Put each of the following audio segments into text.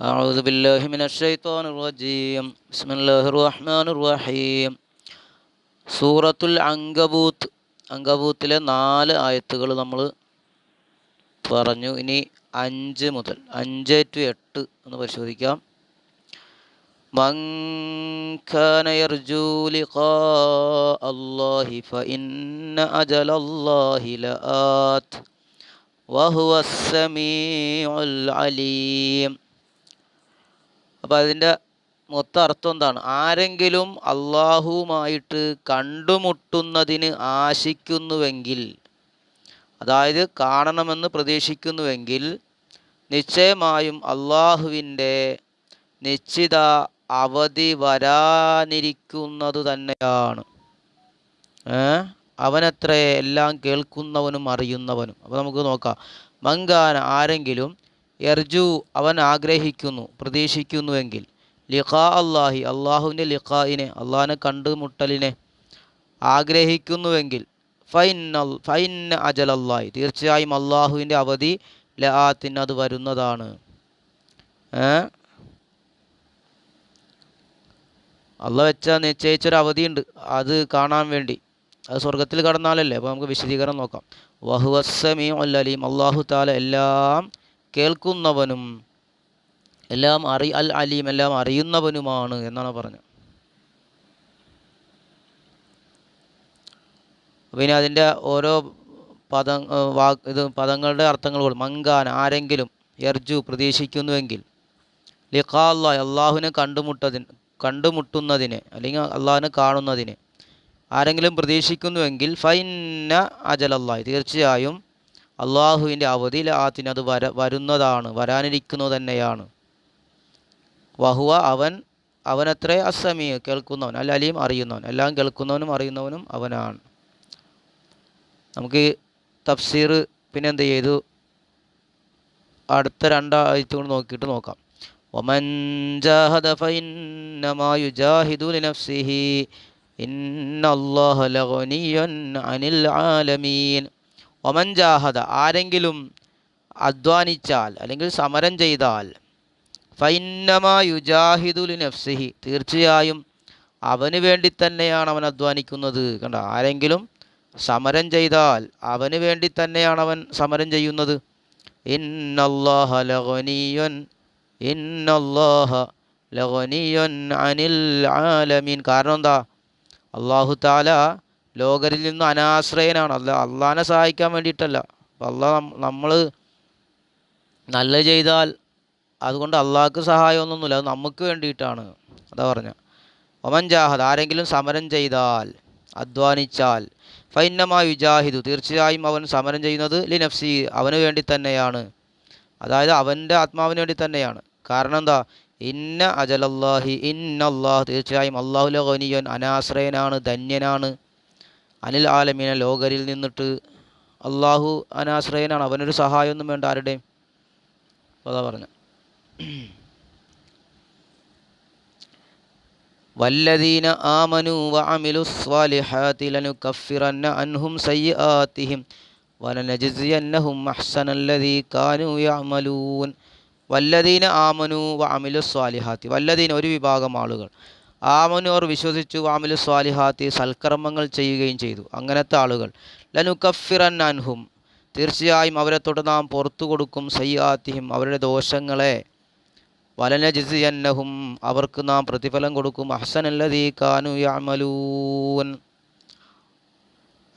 أعوذ بالله من الشيطان الرجيم بسم الله الرحمن الرحيم സൂറത്തുൽ അങ്കബൂത്ത് അങ്കബൂത്തിലെ നാല് ആയത്തുകൾ നമ്മൾ പറഞ്ഞു ഇനി അഞ്ച് മുതൽ അഞ്ച് ടു എട്ട് എന്ന് പരിശോധിക്കാം من كان يرجو لقاء الله فإن أجل الله لآت وهو السميع العليم അപ്പോൾ അതിന്റെ മൊത്തം അർത്ഥം എന്താണ്? ആരെങ്കിലും അള്ളാഹുവുമായിട്ട് കണ്ടുമുട്ടുന്നതിന് ആശിക്കുന്നുവെങ്കിൽ അതായത് കാണണമെന്ന് പ്രതീക്ഷിക്കുന്നുവെങ്കിൽ നിശ്ചയമായും അള്ളാഹുവിന്റെ നിശ്ചിത അവധി വരാനിരിക്കുന്നത് തന്നെയാണ്. അവനത്ര എല്ലാം കേൾക്കുന്നവനും അറിയുന്നവനും. അപ്പോൾ നമുക്ക് നോക്കാം. മങ്കാന ആരെങ്കിലും എർജു അവൻ ആഗ്രഹിക്കുന്നു പ്രതീക്ഷിക്കുന്നുവെങ്കിൽ. ലിഖാ അള്ളാഹി അള്ളാഹുവിന്റെ ലിഖായിനെ അള്ളാഹിനെ കണ്ടുമുട്ടലിനെ ആഗ്രഹിക്കുന്നുവെങ്കിൽ. ഫൈൻ ഫൈൻ അജൽ അള്ളാഹി തീർച്ചയായും അള്ളാഹുവിന്റെ അവധി ലഹാത്തിന് അത് വരുന്നതാണ്. അള്ള വെച്ച നിശ്ചയിച്ചൊരു അവധിയുണ്ട് അത് കാണാൻ വേണ്ടി. അത് സ്വർഗത്തിൽ കടന്നാലല്ലേ? അപ്പോൾ നമുക്ക് വിശദീകരണം നോക്കാം. വഹുവസ്സമീ അല്ലലീം അള്ളാഹു താല എല്ലാം കേൾക്കുന്നവനും എല്ലാം അറി അൽ അലീം എല്ലാം അറിയുന്നവനുമാണ് എന്നാണ് പറഞ്ഞത്. പിന്നെ അതിന്റെ ഓരോ പദ വാ ഇത് പദങ്ങളുടെ അർത്ഥങ്ങൾ കൊടുക്കും മങ്കാൻ ആരെങ്കിലും എർജു പ്രതീക്ഷിക്കുന്നുവെങ്കിൽ ലിഖാ അള്ളാഹ് അള്ളാഹുവിനെ കണ്ടുമുട്ടതിന് കണ്ടുമുട്ടുന്നതിന് അല്ലെങ്കിൽ അള്ളാഹുവിനെ കാണുന്നതിന് ആരെങ്കിലും പ്രതീക്ഷിക്കുന്നുവെങ്കിൽ ഫൈന്ന അജലല്ലാഹി തീർച്ചയായും അള്ളാഹുവിന്റെ അവധിലാത്തിന് അത് വര വരുന്നതാണ് വരാനിരിക്കുന്നത് തന്നെയാണ്. വഹുവ അവൻ അവനത്രേ അസമീ കേൾക്കുന്നവൻ അല്ല അലിയും അറിയുന്നവൻ എല്ലാം കേൾക്കുന്നവനും അറിയുന്നവനും അവനാണ്. നമുക്ക് തഫ്സീർ പിന്നെന്ത് ചെയ്തു? അടുത്ത രണ്ടാഴ്ച കൊണ്ട് നോക്കിയിട്ട് നോക്കാം. ഒമൻ ജാഹദ ഇന്നല്ലാഹ ലഗനിയൻ അനിൽ ആലമീൻ. ഒമൻജാഹദ ആരെങ്കിലും അധ്വാനിച്ചാൽ അല്ലെങ്കിൽ സമരം ചെയ്താൽ ഫൈനമായുജാഹിദുലി നഫ്സിഹി തീർച്ചയായും അവന് വേണ്ടി തന്നെയാണ് അവൻ അധ്വാനിക്കുന്നത്. കണ്ട? ആരെങ്കിലും സമരം ചെയ്താൽ അവന് വേണ്ടി തന്നെയാണ് അവൻ സമരം ചെയ്യുന്നത്. ഇന്നല്ലാഹ ലഗനിയൻ ലഗനിയൻ അനിൽ ആലമീൻ. കാരണം എന്താ? അള്ളാഹു താല ലോകരിൽ നിന്ന് അനാശ്രയനാണ്. അല്ല അള്ളാഹിനെ സഹായിക്കാൻ വേണ്ടിയിട്ടല്ല. അപ്പം അള്ളാഹ് നമ്മൾ നല്ല ചെയ്താൽ അതുകൊണ്ട് അള്ളാഹ്ക്ക് സഹായമൊന്നുമില്ല. അത് നമുക്ക് വേണ്ടിയിട്ടാണ്. അതാ പറഞ്ഞ. ഒമൻ ജാഹദ് ആരെങ്കിലും സമരം ചെയ്താൽ അധ്വാനിച്ചാൽ ഫൈന്നമാ വിജാഹിദു തീർച്ചയായും അവൻ സമരം ചെയ്യുന്നത് ലിനഫ്സി അവന് വേണ്ടി തന്നെയാണ്. അതായത് അവന്റെ ആത്മാവിന് വേണ്ടി തന്നെയാണ്. കാരണം എന്താ? ഇന്ന അജലല്ലാഹി ഇന്നല്ലാഹ് തീർച്ചയായും അള്ളാഹുല ഖനിയൻ അനാശ്രയനാണ് ധന്യനാണ്. അനിൽ ആലമീന ലോകരിൽ നിന്നിട്ട് അള്ളാഹു അനാശ്രയനാണ്. അവനൊരു സഹായമൊന്നും വേണ്ട. ആരുടെയും? അതാ പറഞ്ഞു. വല്ലദീന ആമനു വഅമിലു സ്വാലിഹാതി ലനുകഫിറന്ന അൻഹും സയ്യാത്തിഹിം വലനജിസിയന്നഹും അഹ്സനല്ലദീ കാനൂ യഅമലൂൻ. വല്ലദീന ആമനു വഅമിലു സ്വാലിഹാത്തി. വല്ലദീന ഒരു വിഭാഗം ആളുകൾ. ആമനു അവർ വിശ്വസിച്ചു വാമിലു സ്വാലിഹാത്തി സൽക്കർമ്മങ്ങൾ ചെയ്യുകയും ചെയ്തു. അങ്ങനത്തെ ആളുകൾ. ലനുക്കഫിറൻ അൻഹും. തീർച്ചയായും അവരെ തൊട്ട് നാം പുറത്തു കൊടുക്കും സയ്യാത്തിഹിം അവരുടെ ദോഷങ്ങളെ. വലന ജിസിയന്നഹും. അവർക്ക് നാം പ്രതിഫലം കൊടുക്കും. അഹ്സനല്ലതീ കാനു യമലൂൻ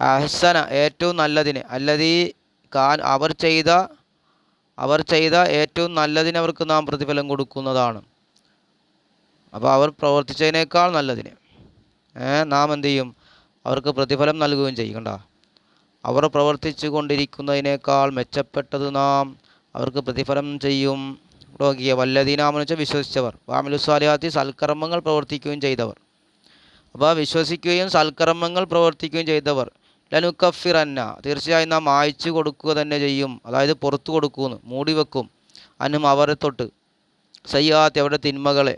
അഹ്സന ഏറ്റവും നല്ലതിന്. അല്ലതീ കാൻ അവർ ചെയ്ത അവർ ചെയ്ത ഏറ്റവും നല്ലതിന് അവർക്ക് നാം പ്രതിഫലം കൊടുക്കുന്നതാണ്. അപ്പോൾ അവർ പ്രവർത്തിച്ചതിനേക്കാൾ നല്ലതിന്. നാം എന്ത് ചെയ്യും? അവർക്ക് പ്രതിഫലം നൽകുകയും ചെയ്യും അവർ പ്രവർത്തിച്ചു കൊണ്ടിരിക്കുന്നതിനേക്കാൾ മെച്ചപ്പെട്ടത് നാം അവർക്ക് പ്രതിഫലം ചെയ്യും. നോക്കിയ വല്ലതീനാമെന്ന് വെച്ചാൽ വിശ്വസിച്ചവർ. വാമിലുസ്വാലിഹാത്തി സൽക്കർമ്മങ്ങൾ പ്രവർത്തിക്കുകയും ചെയ്തവർ. അപ്പോൾ വിശ്വസിക്കുകയും സൽക്കർമ്മങ്ങൾ പ്രവർത്തിക്കുകയും ചെയ്തവർ. ലനുക്കഫിറന്ന തീർച്ചയായും നാം അയച്ചു കൊടുക്കുക തന്നെ ചെയ്യും. അതായത് പുറത്തു കൊടുക്കുമെന്ന് മൂടി വെക്കും അന്നും അവരെ തൊട്ട്. സയ്യാത്ത് അവരുടെ തിന്മകളെ.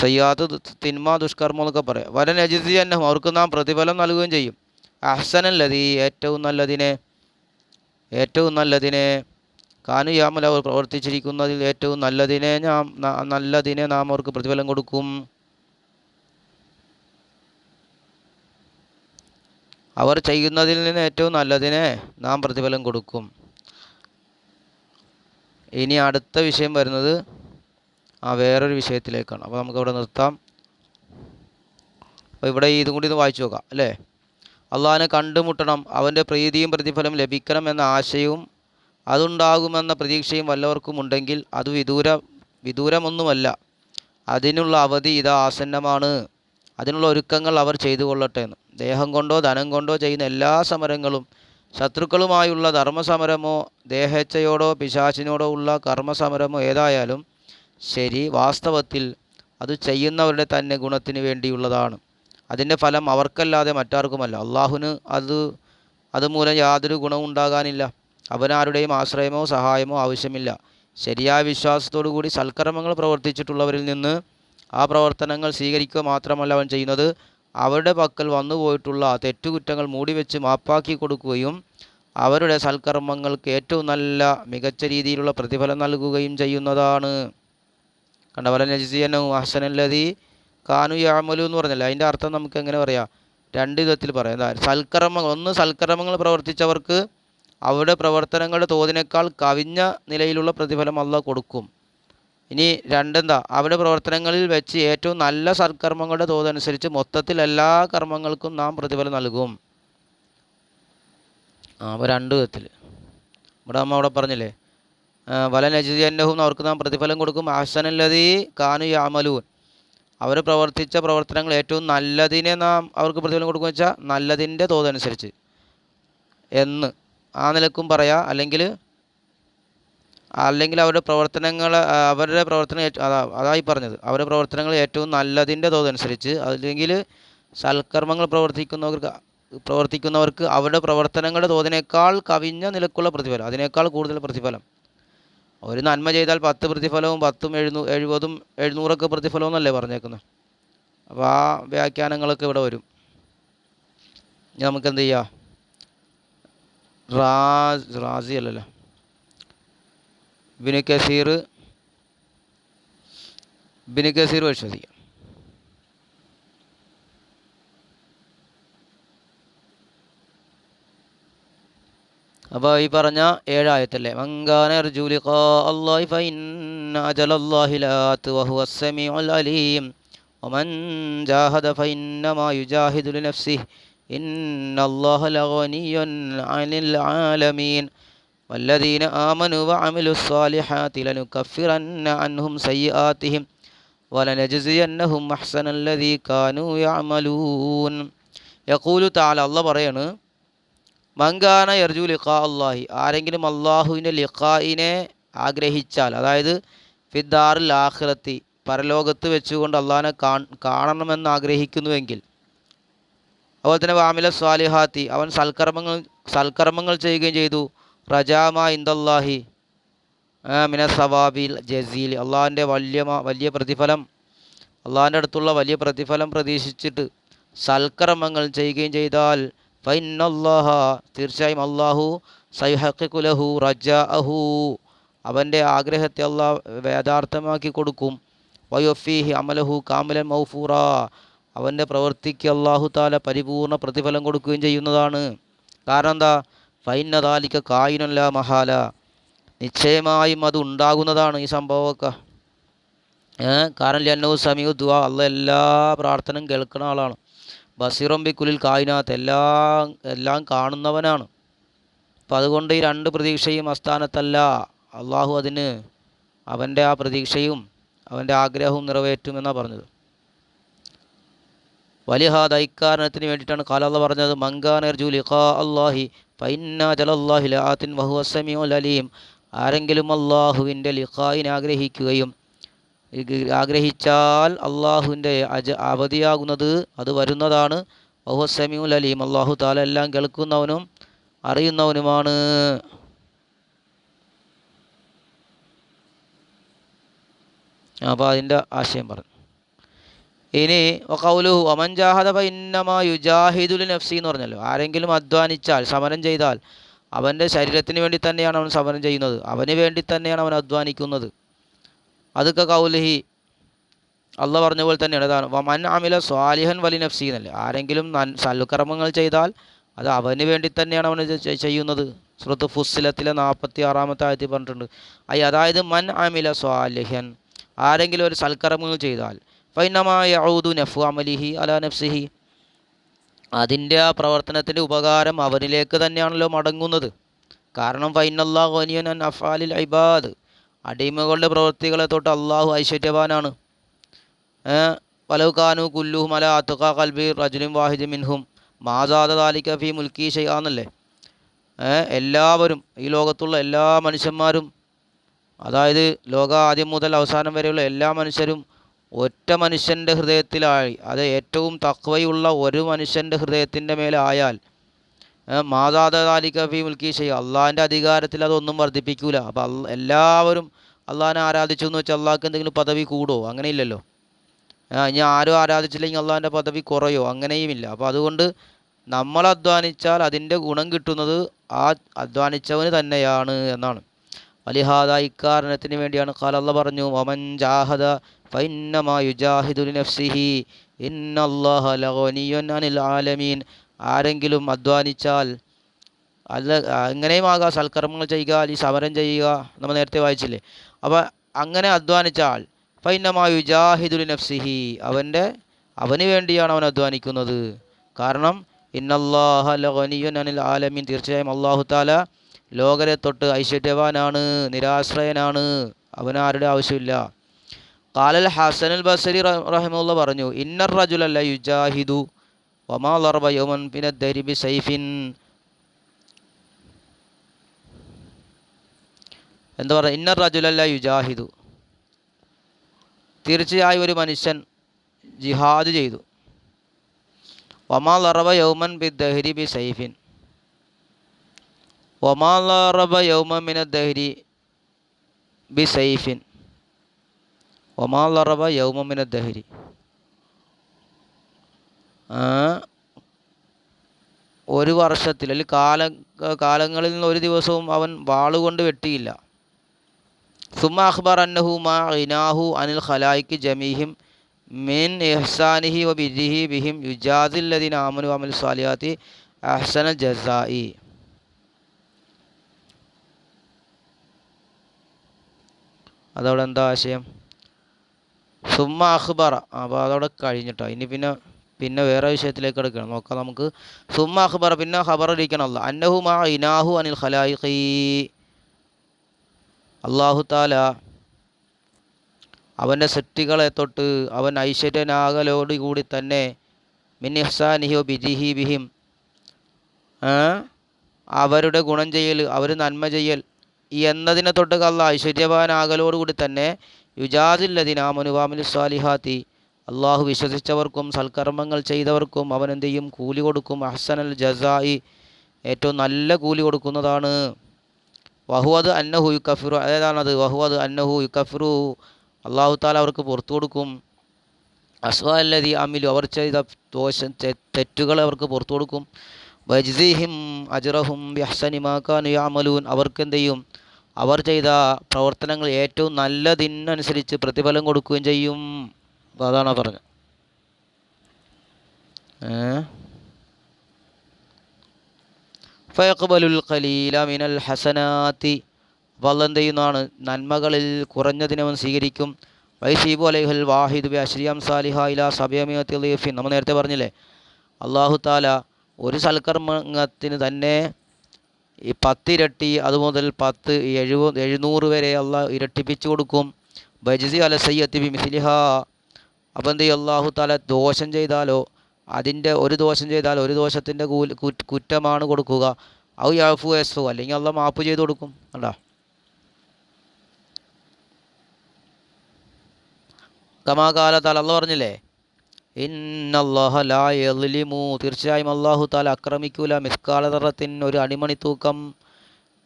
സയ്യാത്ത് തിന്മ ദുഷ്കർമ്മം എന്നൊക്കെ പറയാം. വരൻ അജിതി തന്നെ അവർക്ക് നാം പ്രതിഫലം നൽകുകയും ചെയ്യും. അഹ്സനല്ലതി ഏറ്റവും നല്ലതിനെ ഏറ്റവും നല്ലതിനെ കാനു യാമൽ അവർ പ്രവർത്തിച്ചിരിക്കുന്നതിൽ ഏറ്റവും നല്ലതിനെ ഞാൻ നല്ലതിനെ നാം അവർക്ക് പ്രതിഫലം കൊടുക്കും. അവർ ചെയ്യുന്നതിൽ നിന്ന് ഏറ്റവും നല്ലതിനെ നാം പ്രതിഫലം കൊടുക്കും. ഇനി അടുത്ത വിഷയം വരുന്നത് ആ വേറൊരു വിഷയത്തിലേക്കാണ്. അപ്പോൾ നമുക്ക് അവിടെ നിർത്താം. അപ്പോൾ ഇവിടെ ഇതും കൂടി ഒന്ന് വായിച്ചു നോക്കാം അല്ലേ? അള്ളാഹിനെ കണ്ടുമുട്ടണം അവന്റെ പ്രീതിയും പ്രതിഫലം ലഭിക്കണം എന്ന ആശയവും അതുണ്ടാകുമെന്ന പ്രതീക്ഷയും വല്ലവർക്കും ഉണ്ടെങ്കിൽ അത് വിദൂര വിദൂരമൊന്നുമല്ല. അതിനുള്ള അവധി ഇതാ ആസന്നമാണ്. അതിനുള്ള ഒരുക്കങ്ങൾ അവർ ചെയ്തു കൊള്ളട്ടെ എന്ന്. ദേഹം കൊണ്ടോ ധനം കൊണ്ടോ ചെയ്യുന്ന എല്ലാ സമരങ്ങളും ശത്രുക്കളുമായുള്ള ധർമ്മസമരമോ ദേഹേച്ഛയോടോ പിശാചിനോടോ ഉള്ള കർമ്മസമരമോ ഏതായാലും ശരി വാസ്തവത്തിൽ അത് ചെയ്യുന്നവരുടെ തന്നെ ഗുണത്തിന് വേണ്ടിയുള്ളതാണ്. അതിന്റെ ഫലം അവർക്കല്ലാതെ മറ്റാർക്കുമല്ല. അള്ളാഹുവിന് അത് അതുമൂലം യാതൊരു ഗുണവും ഉണ്ടാകാനില്ല. അവനാരുടെയും ആശ്രയമോ സഹായമോ ആവശ്യമില്ല. ശരിയായ വിശ്വാസത്തോടു കൂടി സൽക്കർമ്മങ്ങൾ പ്രവർത്തിച്ചിട്ടുള്ളവരിൽ നിന്ന് ആ പ്രവർത്തനങ്ങൾ സ്വീകരിക്കുക മാത്രമല്ല അവൻ ചെയ്യുന്നത്. അവരുടെ പക്കൽ വന്നുപോയിട്ടുള്ള തെറ്റുകുറ്റങ്ങൾ മൂടിവെച്ച് മാപ്പാക്കി കൊടുക്കുകയും അവരുടെ സൽക്കർമ്മങ്ങൾക്ക് ഏറ്റവും നല്ല മികച്ച രീതിയിലുള്ള പ്രതിഫലം നൽകുകയും ചെയ്യുന്നതാണ്. കണ്ടവല നജിസിയനും അഹ്സനല്ലതി കാനു യാമലു എന്ന് പറഞ്ഞല്ലോ? അതിന്റെ അർത്ഥം നമുക്ക് എങ്ങനെ പറയാം? രണ്ട് വിധത്തിൽ പറയാം. സൽക്കർമ്മങ്ങൾ ഒന്ന് സൽക്കർമ്മങ്ങൾ പ്രവർത്തിച്ചവർക്ക് അവരുടെ പ്രവർത്തനങ്ങളുടെ തോതിനേക്കാൾ കവിഞ്ഞ നിലയിലുള്ള പ്രതിഫലം അല്ല കൊടുക്കും. ഇനി രണ്ടെന്താ? അവരുടെ പ്രവർത്തനങ്ങളിൽ വെച്ച് ഏറ്റവും നല്ല സൽക്കർമ്മങ്ങളുടെ തോതനുസരിച്ച് മൊത്തത്തിൽ എല്ലാ കർമ്മങ്ങൾക്കും നാം പ്രതിഫലം നൽകും. ആ അപ്പോൾ രണ്ട് വിധത്തിൽ. ഇവിടെ അമ്മ അവിടെ പറഞ്ഞില്ലേ? ആ, വല നജിയന്നഹും അവർക്ക് നാം പ്രതിഫലം കൊടുക്കും. അഹ്സനല്ലതി കാനു യാമലൂൻ. അവർ പ്രവർത്തിച്ച പ്രവർത്തനങ്ങൾ ഏറ്റവും നല്ലതിനെ നാം അവർക്ക് പ്രതിഫലം കൊടുക്കുക വെച്ചാൽ നല്ലതിന്റെ തോതനുസരിച്ച്. എന്ന് ആ നിലക്കും പറയാം. അല്ലെങ്കിൽ അല്ലെങ്കിൽ അവരുടെ പ്രവർത്തനങ്ങൾ അവരുടെ പ്രവർത്തനം അതാ അതായി പറഞ്ഞത്. അവരുടെ പ്രവർത്തനങ്ങൾ ഏറ്റവും നല്ലതിന്റെ തോതനുസരിച്ച് അല്ലെങ്കിൽ സൽക്കർമ്മങ്ങൾ പ്രവർത്തിക്കുന്നവർക്ക് പ്രവർത്തിക്കുന്നവർക്ക് അവരുടെ പ്രവർത്തനങ്ങളുടെ തോതിനേക്കാൾ കവിഞ്ഞ നിലക്കുള്ള പ്രതിഫലം അതിനേക്കാൾ കൂടുതൽ പ്രതിഫലം. ഒരു നന്മ ചെയ്താൽ പത്ത് പ്രതിഫലവും പത്തും എഴുന്നൂ എഴുപതും എഴുന്നൂറൊക്കെ പ്രതിഫലവും എന്നല്ലേ പറഞ്ഞേക്കുന്നത് അപ്പോൾ ആ വ്യാഖ്യാനങ്ങളൊക്കെ ഇവിടെ വരും. ഇനി നമുക്ക് എന്ത് ചെയ്യാം? റാസ് റാസി അല്ലല്ലോ. ബിനു കസീർ ബിനു കസീർ പരിശോധിക്കാം. الله لغني عن العالمين والذين آمنوا وعملوا الصالحات لنكفرن عنهم سيئاتهم ولنجزينهم أحسن الذي كانوا يعملون يقول تعالى الله പറയാണ് മങ്കാന യർജു ലിഖാ അള്ളാഹി ആരെങ്കിലും അള്ളാഹുവിന്റെ ലിഖായിനെ ആഗ്രഹിച്ചാൽ അതായത് ഫിദ്ദാറിൽ ആഖിറത്തി പരലോകത്ത് വെച്ചുകൊണ്ട് അള്ളാഹിനെ കാണണമെന്ന് ആഗ്രഹിക്കുന്നുവെങ്കിൽ അതുപോലെ തന്നെ വാമില സ്വാലിഹാത്തി അവൻ സൽക്കർമ്മങ്ങൾ സൽക്കർമ്മങ്ങൾ ചെയ്യുകയും ചെയ്തു. റജാമ ഇന്ദല്ലാഹി മിന സവാബിൽ ജസീൽ അള്ളാഹിന്റെ വലിയ വലിയ പ്രതിഫലം അള്ളാഹിന്റെ അടുത്തുള്ള വലിയ പ്രതിഫലം പ്രതീക്ഷിച്ചിട്ട് സൽക്കർമ്മങ്ങൾ ചെയ്യുകയും ചെയ്താൽ ഫൈനല്ലാഹ തീർച്ചയായും അള്ളാഹു സൈഹക്കുലഹു റജാഅഹു. അവന്റെ ആഗ്രഹത്തെ അള്ളാഹ് യഥാർത്ഥമാക്കി കൊടുക്കും. വയൊഫീഹി അമലഹു കാമലൻ മൗഫൂറ. അവന്റെ പ്രവൃത്തിക്ക് അള്ളാഹു താല പരിപൂർണ പ്രതിഫലം കൊടുക്കുകയും ചെയ്യുന്നതാണ്. കാരണം എന്താ ഫൈനദാലിക്ക കായിനല്ല മഹാല. നിശ്ചയമായും അത് ഉണ്ടാകുന്നതാണ് ഈ സംഭവമൊക്കെ. കാരണം ലന്നവും സമീപ ദുആ അല്ല എല്ലാ പ്രാർത്ഥനയും കേൾക്കുന്ന ആളാണ്. ബസീറം ബി കുലിൽ കായിനാത്ത് എല്ലാം എല്ലാം കാണുന്നവനാണ്. അപ്പം അതുകൊണ്ട് ഈ രണ്ട് പ്രതീക്ഷയും അസ്ഥാനത്തല്ല അള്ളാഹു അതിന് അവന്റെ ആ പ്രതീക്ഷയും അവന്റെ ആഗ്രഹവും നിറവേറ്റുമെന്നാണ് പറഞ്ഞത്. വലിഹാദ് ഐക്കാരണത്തിന് വേണ്ടിയിട്ടാണ് കാലാള്ള പറഞ്ഞത്. മങ്കാനർജു ലിഖാ അള്ളാഹി ഫൈന്ന ജലല്ലാഹി ലാത്തിൻ അസമിയോ അലീം. ആരെങ്കിലും അള്ളാഹുവിന്റെ ലിഖായിനെ ആഗ്രഹിക്കുകയും ആഗ്രഹിച്ചാൽ അള്ളാഹുവിന്റെ അജ അവധിയാകുന്നത് അത് വരുന്നതാണ്. ബഹുസമിയുൽ അലീം. അള്ളാഹു താല എല്ലാം കേൾക്കുന്നവനും അറിയുന്നവനുമാണ്. അപ്പോൾ അതിന്റെ ആശയം പറഞ്ഞു. ഇനി കൗലുഹു അമൻ ജാഹദ ഇന്നമാ യുജാഹിദുൽ നഫ്സി എന്ന് പറഞ്ഞല്ലോ. ആരെങ്കിലും അധ്വാനിച്ചാൽ സമരം ചെയ്താൽ അവന്റെ ശരീരത്തിന് വേണ്ടി തന്നെയാണ് അവൻ സമരം ചെയ്യുന്നത്. അവന് വേണ്ടി തന്നെയാണ് അവൻ അധ്വാനിക്കുന്നത്. അതൊക്കെ കൗലഹി അള്ള പറഞ്ഞ പോലെ തന്നെയാണ്. അതാണ് വമൻ അമില സ്വാലിഹൻ വലി നഫ്സി എന്നല്ലേ? ആരെങ്കിലും സൽക്കർമ്മങ്ങൾ ചെയ്താൽ അത് അവന് വേണ്ടി തന്നെയാണ് അവൻ ചെയ്യുന്നത്. സുഹൃത്ത് ഫുസ്സിലത്തിലെ നാൽപ്പത്തി ആറാമത്തെ ആയത്തിൽ പറഞ്ഞിട്ടുണ്ട്. അയ്യ അതായത് മൻ അമില സ്വാലിഹൻ. ആരെങ്കിലും ഒരു സൽക്കർമ്മങ്ങൾ ചെയ്താൽ ഫൈനമായ ഔദു നഫു അമലിഹി അല നഫ്സിഹി. അതിന്റെ ആ പ്രവർത്തനത്തിന്റെ ഉപകാരം അവനിലേക്ക് തന്നെയാണല്ലോ മടങ്ങുന്നത്. കാരണം ഫൈനല്ലാ അനിയൻ അൻ അഫാലിൽ ഇബാദ്. അടിമകളുടെ പ്രവൃത്തികളെ തൊട്ട് അള്ളാഹു ഐശ്വര്യവാനാണ്. വലവുഖാനു കുല്ലുഹും അല അത്തുഖ കൽബി റജുലും വാഹിദ് മിൻഹും. മാസാദ താലിക്ക ഫി മുൽക്കി ഷെയ്യാന്നല്ലേ എല്ലാവരും ഈ ലോകത്തുള്ള എല്ലാ മനുഷ്യന്മാരും അതായത് ലോക ആദ്യം മുതൽ അവസാനം വരെയുള്ള എല്ലാ മനുഷ്യരും ഒറ്റ മനുഷ്യന്റെ ഹൃദയത്തിലായി. അത് ഏറ്റവും തക്വയുള്ള ഒരു മനുഷ്യന്റെ ഹൃദയത്തിന്റെ മേലായാൽ മാതാത താലിക്ക ഫി മുൽക്കി അള്ളാഹിന്റെ അധികാരത്തിൽ അതൊന്നും വർദ്ധിപ്പിക്കൂല. അപ്പം എല്ലാവരും അള്ളാഹിനെ ആരാധിച്ചു എന്ന് വെച്ചാൽ അള്ളാഹ്ക്ക് എന്തെങ്കിലും പദവി കൂടുമോ അങ്ങനെയില്ലല്ലോ. ഇനി ആരും ആരാധിച്ചില്ലെങ്കിൽ അള്ളാഹിന്റെ പദവി കുറയോ? അങ്ങനെയുമില്ല. അപ്പോൾ അതുകൊണ്ട് നമ്മൾ അധ്വാനിച്ചാൽ അതിന്റെ ഗുണം കിട്ടുന്നത് ആ അധ്വാനിച്ചവന് തന്നെയാണ് എന്നാണ്. അലിഹാദ ഇക്കാരണത്തിന് വേണ്ടിയാണ് കാലല്ല പറഞ്ഞു വമൻ ജാഹദ ഫൈന്നമാ യുജാഹിദുൽ നഫ്സിഹി ഇന്നല്ലാഹ അനിൽ ആലമീൻ. ആരെങ്കിലും അധ്വാനിച്ചാൽ അല്ല എങ്ങനെയുമാകാം സൽക്കർമ്മങ്ങൾ ചെയ്യുക അല്ലെങ്കിൽ സമരം ചെയ്യുക. നമ്മൾ നേരത്തെ വായിച്ചില്ലേ? അപ്പോൾ അങ്ങനെ അധ്വാനിച്ചാൽ ഫൈനമായു ജാഹിദുൽ നഫ്സിഹി അവന്റെ അവന് വേണ്ടിയാണ് അവൻ അധ്വാനിക്കുന്നത്. കാരണം ഇന്നല്ലാഹ ലഗനിയുൻ അനിൽ ആലമീൻ. തീർച്ചയായും അള്ളാഹു താല ലോകരെ തൊട്ട് ഐശ്വര്യവാനാണ് നിരാശ്രയനാണ്. അവന് ആവശ്യമില്ല. കാലൽ ഹസനുൽ ബസരി റഹിമുള്ള പറഞ്ഞു ഇന്നർ റജുലല്ല യുജാഹിദു വമാ ലർബ യൗമൻ പിന്നെ ദരിബി സൈഫിൻ എന്താ പറയുക? ഇന്നർ റജുലല്ല യുജാഹിദു. തീർച്ചയായും ഒരു മനുഷ്യൻ ജിഹാദ് ചെയ്തു. വമാ ലറബ യൗമൻ ബി ദഹരി ബി സൈഫിൻ വമാ ലറബ യൗമൻ മിന ദഹരി ബി സൈഫിൻ വമാ ലറബ യൗമൻ മിന ദഹരി ഒരു വർഷത്തിൽ അല്ലെങ്കിൽ കാല കാലങ്ങളിൽ നിന്ന് ഒരു ദിവസവും അവൻ വാളുകൊണ്ട് വെട്ടിയില്ല. സുമ അഖ്ബർ അന്നഹു മാ ഇനാഹു അനിൽ ഖലായിക്ക് ജമീഹിം മിൻ എഹ്സാനിഹി വ ബിരിഹി ബിഹിം യുജാദില്ലദീന ആമനു അമൽ സ്വാലിയാത്തി അഹ്സന ജസായി അതവിടെ എന്താ ആശയം? സുമ അഖ്ബറ അപ്പോൾ അതവിടെ കഴിഞ്ഞിട്ടോ. ഇനി പിന്നെ പിന്നെ വേറെ വിഷയത്തിലേക്ക് എടുക്കണം നോക്കാം നമുക്ക് സുമ്മ അഖ്ബറ പിന്നെ ഖബർ ഇരിക്കണമല്ല അന്നഹു മാ ഇനാഹു അനിൽ ഖലായിഖി. അള്ളാഹു താല അവന്റെ സൃഷ്ടികളെ തൊട്ട് അവൻ ഐശ്വര്യനാകലോട് കൂടി തന്നെ മിൻ ഇഹ്സാനിഹിയോ ബിജിഹി ബിഹിം? അവരുടെ ഗുണം ചെയ്യൽ അവർ നന്മ ചെയ്യൽ എന്നതിനെ തൊട്ട് കള്ള ഐശ്വര്യവാനാകലോടുകൂടി തന്നെ യുജാദില്ലതിനാമനുവാമിലു സ്വാലിഹാത്തി അള്ളാഹു വിശ്വസിച്ചവർക്കും സൽക്കർമ്മങ്ങൾ ചെയ്തവർക്കും അവൻ എന്ത് ചെയ്യും? കൂലി കൊടുക്കും. അഹ്സനൽ ജസായി. ഏറ്റവും നല്ല കൂലി കൊടുക്കുന്നതാണ്. വഹുവത് അന്നഹു യുക്കഫിറു ഏതാണത് വഹുവത് അന്നഹു യുക്കഫിറു അള്ളാഹു താല അവർക്ക് പുറത്തു കൊടുക്കും. അസ്വാല്ലതി അമിലു. അവർ ചെയ്ത ദോഷം തെറ്റുകൾ അവർക്ക് പുറത്തു കൊടുക്കും. വജ്സിഹിം അജറഹും യഹ്സനിമാക്കാനു യാമലൂൻ അവർക്ക് എന്ത് ചെയ്യും? അവർ ചെയ്ത പ്രവർത്തനങ്ങൾ ഏറ്റവും നല്ലതിനനുസരിച്ച് പ്രതിഫലം കൊടുക്കുകയും ചെയ്യും. അപ്പോൾ അതാണ് പറഞ്ഞത് ഫയഖ്ബലുൽ ഖലീല മിനൽ ഹസനാത്തി. എന്ത് ചെയ്യുന്നതാണ്. നന്മകളിൽ കുറഞ്ഞതിനെ അവൻ സ്വീകരിക്കും. വൈസീബു അലൈഹുൽ വാഹിദ് ബി അഷ്രിയം സാലിഹ ഇല സബിയമിയത്തി ലീഫിൻ നമ്മൾ നേരത്തെ പറഞ്ഞില്ലേ? അള്ളാഹു താല ഒരു സൽക്കർമ്മത്തിന് തന്നെ ഈ പത്തിരട്ടി അതുമുതൽ പത്ത് എഴുപത് എഴുന്നൂറ് വരെ അള്ളാഹ് ഇരട്ടിപ്പിച്ചു കൊടുക്കും. ബജിസി അല സയ്യത്തി ബി മിസിലിഹ. അപ്പോൾ എന്ത് ചെയ്യും? അള്ളാഹു താല ദോഷം ചെയ്താലോ അതിന്റെ ഒരു ദോഷം ചെയ്താൽ ഒരു ദോഷത്തിന്റെ കുറ്റമാണ് കൊടുക്കുക. ഔ യാഫു എസ്ഫു അല്ലെങ്കിൽ അള്ള മാപ്പ് ചെയ്ത് കൊടുക്കും. കണ്ടോ? താല അള്ള പറഞ്ഞില്ലേ? ഇന്നല്ലാഹ ലാ തീർച്ചയായും അള്ളാഹു താല അക്രമിക്കൂല. മിസ്കാലതറത്തിൻ ഒരു അടിമണി തൂക്കം.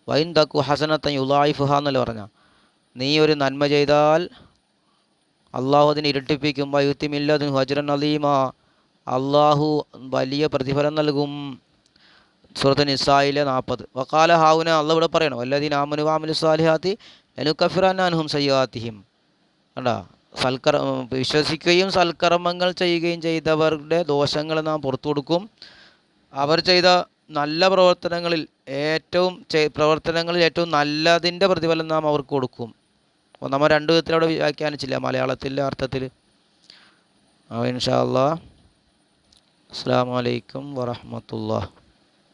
വൈൻ തക്കു ഹസനത്തൻ യുലായിഫുഹ എന്നല്ലേ പറഞ്ഞ? നീ ഒരു നന്മ ചെയ്താൽ അള്ളാഹു അതിനെ ഇരട്ടിപ്പിക്കും വയുത്തിമില്ലതിന് ഹജറൻ അലീമ. അള്ളാഹു വലിയ പ്രതിഫലം നൽകും. സുഹൃത്ത് നിസായിലെ നാൽപ്പത് വക്കാല ഹാവുന അള്ള ഇവിടെ പറയണം വല്ലതീൻ ആമനു വാമിലു സാലിഹാത്തി അനുക്കഫിറാനും സയ്യാത്തിഹിം. കണ്ടാ? സൽക്കർ വിശ്വസിക്കുകയും സൽക്കർമ്മങ്ങൾ ചെയ്യുകയും ചെയ്തവരുടെ ദോഷങ്ങൾ നാം പുറത്തു കൊടുക്കും. അവർ ചെയ്ത നല്ല പ്രവർത്തനങ്ങളിൽ ഏറ്റവും പ്രവർത്തനങ്ങളിൽ ഏറ്റവും നല്ലതിന്റെ പ്രതിഫലം നാം അവർക്ക് കൊടുക്കും. നമ്മൾ രണ്ട് വിധത്തിലവിടെ വ്യാഖ്യാനിച്ചില്ല? മലയാളത്തിലെ അർത്ഥത്തിൽ. ഇൻഷാ അല്ലാ അസ്സാം വലൈക്കും വറഹമത്തുള്ള